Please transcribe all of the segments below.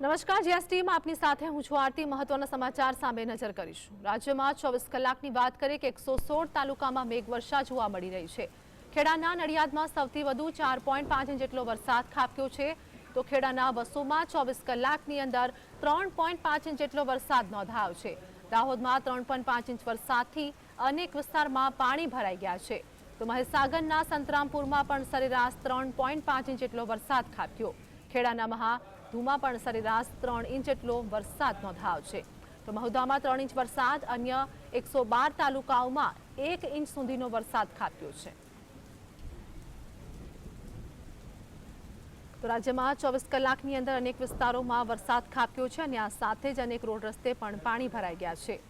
નમસ્કાર જીએસટીમાં આપની સાથે હું છું આરતી. મહત્વના સમાચાર સામે નજર કરીશું. રાજ્યમાં ચોવીસ કલાકની વાત કરીએ કે એકસો સોળ તાલુકામાં મેઘવર્ષા જોવા મળી રહી છે. ખેડાના નડિયાદમાં સૌથી વધુ ચાર પોઈન્ટ પાંચ ઇંચ જેટલો વરસાદ ખાબક્યો છે. તો ખેડાના બસોમાં ચોવીસ કલાકની અંદર ત્રણ પોઈન્ટ પાંચ ઇંચ જેટલો વરસાદ નોંધાયો છે. દાહોદમાં ત્રણ પોઈન્ટ પાંચ ઇંચ વરસાદથી અનેક વિસ્તારમાં પાણી ભરાઈ ગયા છે. તો મહીસાગરના સંતરામપુરમાં પણ સરેરાશ ત્રણ પોઈન્ટ પાંચ ઇંચ જેટલો વરસાદ ખાબક્યો. ખેડાના મહા ધુમાં પણ સરેરાશ ત્રણ ઇંચ જેટલો વરસાદ નોંધાયો છે. તો મહુદામાં ત્રણ ઇંચ વરસાદ, અન્ય એકસો બાર તાલુકાઓમાં એક ઇંચ સુધીનો વરસાદ ખાબક્યો છે. તો રાજ્યમાં ચોવીસ કલાકની અંદર અનેક વિસ્તારોમાં વરસાદ ખાબક્યો છે અને આ સાથે જ અનેક રોડ રસ્તે પણ પાણી ભરાઈ ગયા છે.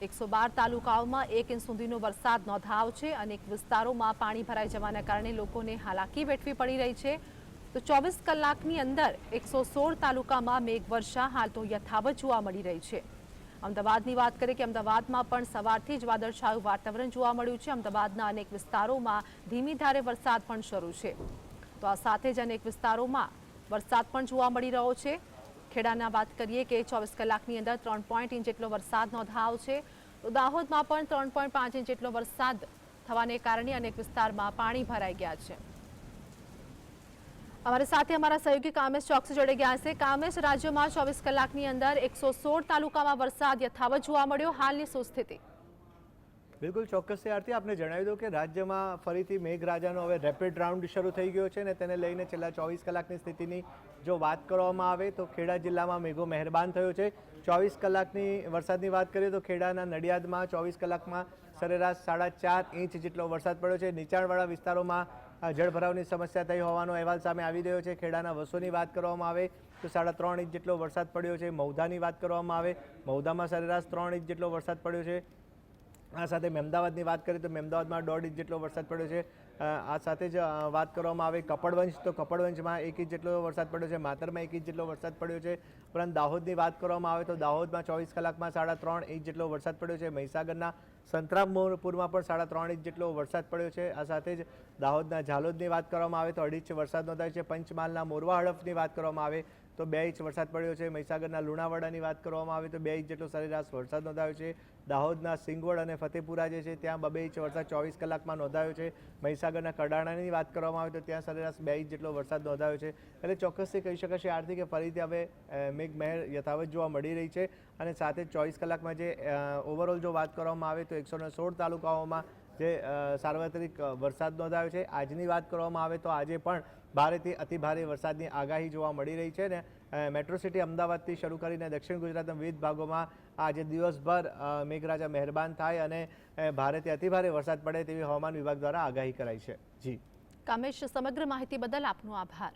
એકસો બાર તાલુકાઓમાં એક ઇંચ સુધીનો વરસાદ નોંધાયો છે. અનેક વિસ્તારોમાં પાણી ભરાઈ જવાના કારણે લોકોને હાલાકી વેઠવી પડી રહી છે. તો ચોવીસ કલાકની અંદર એકસો સોળ તાલુકામાં મેઘવર્ષા, હાલ તો યથાવત જોવા મળી રહી છે. અમદાવાદની વાત કરીએ કે અમદાવાદમાં પણ સવારથી જ વાદળછાયું વાતાવરણ જોવા મળ્યું છે. અમદાવાદના અનેક વિસ્તારોમાં ધીમી ધારે વરસાદ પણ શરૂ છે. તો આ સાથે જ અનેક વિસ્તારોમાં વરસાદ પણ જોવા મળી રહ્યો છે. ખેડાના વાત કરીએ કે ચોવીસ કલાકની અંદર ત્રણ પોઈન્ટ ઇંચ જેટલો વરસાદ નોંધાયો છે. તો દાહોદમાં પણ ત્રણ પોઈન્ટ પાંચ ઇંચ જેટલો વરસાદ થવાને કારણે અનેક વિસ્તારમાં પાણી ભરાઈ ગયા છે. અમારી સાથે અમારા સહયોગી કામેશ ચોકસી જોડે ગયા છે. કામેશ, રાજ્યમાં ચોવીસ કલાકની અંદર એકસો સોળ તાલુકામાં વરસાદ યથાવત જોવા મળ્યો. હાલની શું સ્થિતિ? બિલકુલ ચોક્કસ આરતી. આપને જણાવી દઉં કે રાજ્યમાં ફરીથી મેઘરાજાનો હવે રેપિડ રાઉન્ડ શરૂ થઈ ગયો છે અને તેને લઈને છેલ્લા ચોવીસ કલાકની સ્થિતિની જો વાત કરવામાં આવે તો ખેડા જિલ્લામાં મેઘો મહેરબાન થયો છે. ચોવીસ કલાકની વરસાદની વાત કરીએ તો ખેડાના નડિયાદમાં ચોવીસ કલાકમાં સરેરાશ સાડા ચાર ઇંચ જેટલો વરસાદ પડ્યો છે. નીચાણવાળા વિસ્તારોમાં જળભરાવની સમસ્યા થઈ હોવાનો અહેવાલ સામે આવી રહ્યો છે. ખેડાના વસોની વાત કરવામાં આવે તો સાડા ત્રણ ઇંચ જેટલો વરસાદ પડ્યો છે. મૌધાની વાત કરવામાં આવે મૌધામાં સરેરાશ ત્રણ ઇંચ જેટલો વરસાદ પડ્યો છે. આ સાથે મહેમદાવાદની વાત કરીએ તો મહેમદાવાદમાં દોઢ ઇંચ જેટલો વરસાદ પડ્યો છે. આ સાથે જ વાત કરવામાં આવે કપડવંશ, તો કપડવંશમાં એક ઇંચ જેટલો વરસાદ પડ્યો છે, માતરમાં એક ઇંચ જેટલો વરસાદ પડ્યો છે. ઉપરાંત દાહોદની વાત કરવામાં આવે, તો દાહોદમાં ચોવીસ કલાકમાં સાડા ત્રણ ઇંચ જેટલો વરસાદ પડ્યો છે. મહીસાગરના સંતરામપુરમાં પણ સાડા ત્રણ ઇંચ જેટલો વરસાદ પડ્યો છે. આ સાથે જ દાહોદના ઝાલોદની વાત કરવામાં આવે, તો અઢી ઇંચ વરસાદ નોંધાયો છે. પંચમહાલના મોરવા હડફની વાત કરવામાં આવે તો બે ઇંચ વરસાદ પડ્યો છે. મહીસાગરના લુણાવાડાની વાત કરવામાં આવે તો બે ઇંચ જેટલો સરેરાશ વરસાદ નોંધાયો છે. દાહોદના સિંગવડ અને ફતેપુરા જે છે, ત્યાં બબે ઇંચ વરસાદ ચોવીસ કલાકમાં નોંધાયો છે. મહીસાગરના કડાણાની વાત કરવામાં આવે તો ત્યાં સરેરાશ બે ઇંચ જેટલો વરસાદ નોંધાયો છે. એટલે ચોક્કસથી કહી શકાશે આરતી કે ફરીથી હવે મેઘ મેઘમહેર યથાવત જોવા મળી રહી છે. અને સાથે ચોવીસ કલાકમાં જે ઓવરઓલ જો વાત કરવામાં આવે તો એકસો સોળ તાલુકાઓમાં જે સાર્વત્રિક વરસાદ નોંધાયો છે. આજની વાત કરવામાં આવે તો આજે પણ ભારેથી અતિભારે વરસાદની આગાહી જોવા મળી રહી છે ને મેટ્રો સિટી અમદાવાદથી શરૂ કરીને દક્ષિણ ગુજરાતના વિવિધ ભાગોમાં આજે દિવસભર મેઘરાજા મહેરબાન થાય અને ભારેથી અતિભારે વરસાદ પડે તેવી હવામાન વિભાગ દ્વારા આગાહી કરાઈ છે. જી. કામેશ, સમગ્ર માહિતી બદલ આપનો આભાર.